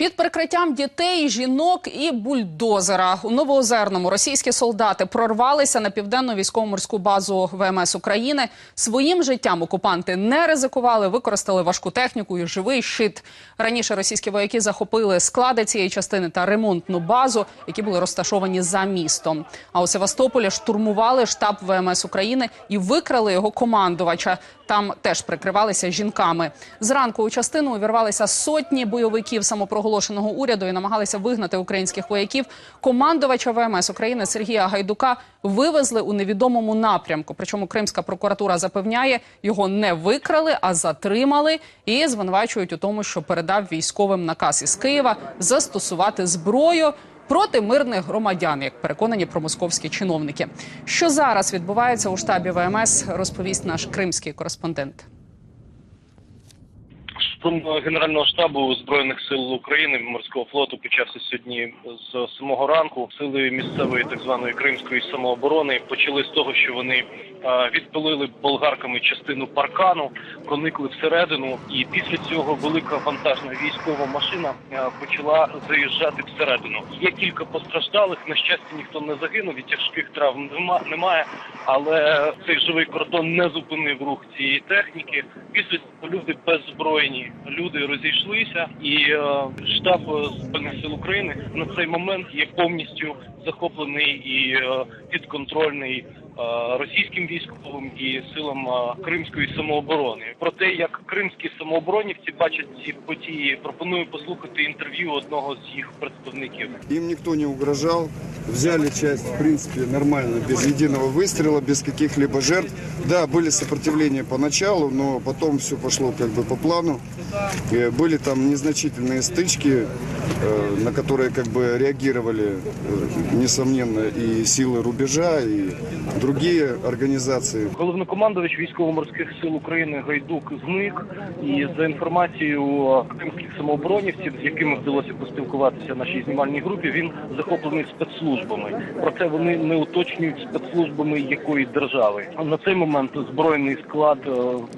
Під прикриттям дітей, жінок і бульдозера у Новоозерному російські солдати прорвалися на південну військово-морську базу ВМС України. Своїм життям окупанти не ризикували, використали важку техніку і живий щит. Раніше російські вояки захопили склади цієї частини та ремонтну базу, які були розташовані за містом. А у Севастополі штурмували штаб ВМС України і викрали його командувача. Там теж прикривалися жінками. Зранку у частину увірвалися сотні бойовиків самопроголошеного уряду і намагалися вигнати українських вояків. Командувача ВМС України Сергія Гайдука вивезли у невідомому напрямку. Причому Кримська прокуратура запевняє, його не викрали, а затримали і звинувачують у тому, що передав військовим наказ із Києва застосувати зброю проти мирних громадян, як переконані промосковські чиновники. Що зараз відбувається у штабі ВМС, розповість наш кримський кореспондент. Штурм Генерального штабу збройних сил України морського флоту почався сьогодні з самого ранку. Сили місцевої так званої кримської самооборони почали з того, що вони е, відпилили болгарками частину паркану, проникли всередину, і після цього велика вантажна військова машина е, почала заїжджати всередину. Є кілька постраждалих. На щастя, ніхто не загинув і тяжких травм немає. Але цей живий кордон не зупинив рух цієї техніки. Після цього люди беззбройні люди розійшлися, і е, штаб е, збройних сил України на цей момент є повністю захоплений і е, підконтрольний е, російським військовим і силам е, кримської самооборони. Про те, як кримські самооборонівці бачать ці події, пропоную послухати інтерв'ю одного з їх представників. Им никто не угрожал. Взяли часть, в принципе, нормально, без единого выстрела, без каких-либо жертв. Да, были сопротивления поначалу, но потом все пошло как бы по плану. Э, Были там незначительные стычки, э, на которые как бы реагировали, э, несомненно, и силы рубежа, и другие организации. Головнокомандувач військово-морських сил України Гайдук зник. І за інформацією кримських самооборонівців, з якими вдалося поспілкуватися нашій знімальній групі, він захоплений спецслужбами. Проте вони не уточнюють спецслужбами якої держави. На цей момент збройний склад е,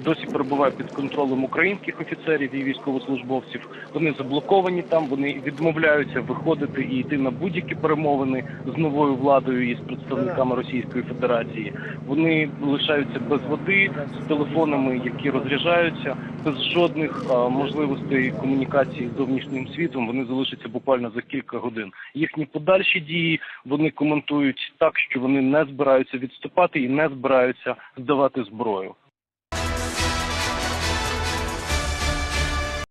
досі перебуває під контролем українських офіцерів і військовослужбовців. Вони заблоковані там. Вони відмовляються виходити і йти на будь-які перемовини з новою владою і з представниками Російської Федерації. Вони лишаються без води з телефонами, які розряджаються, без жодних а, можливостей комунікації з зовнішнім світом. Вони залишаться буквально за кілька годин. Їхні подальші дії вони коментують так, що вони не збираються відступати і не збираються здавати зброю.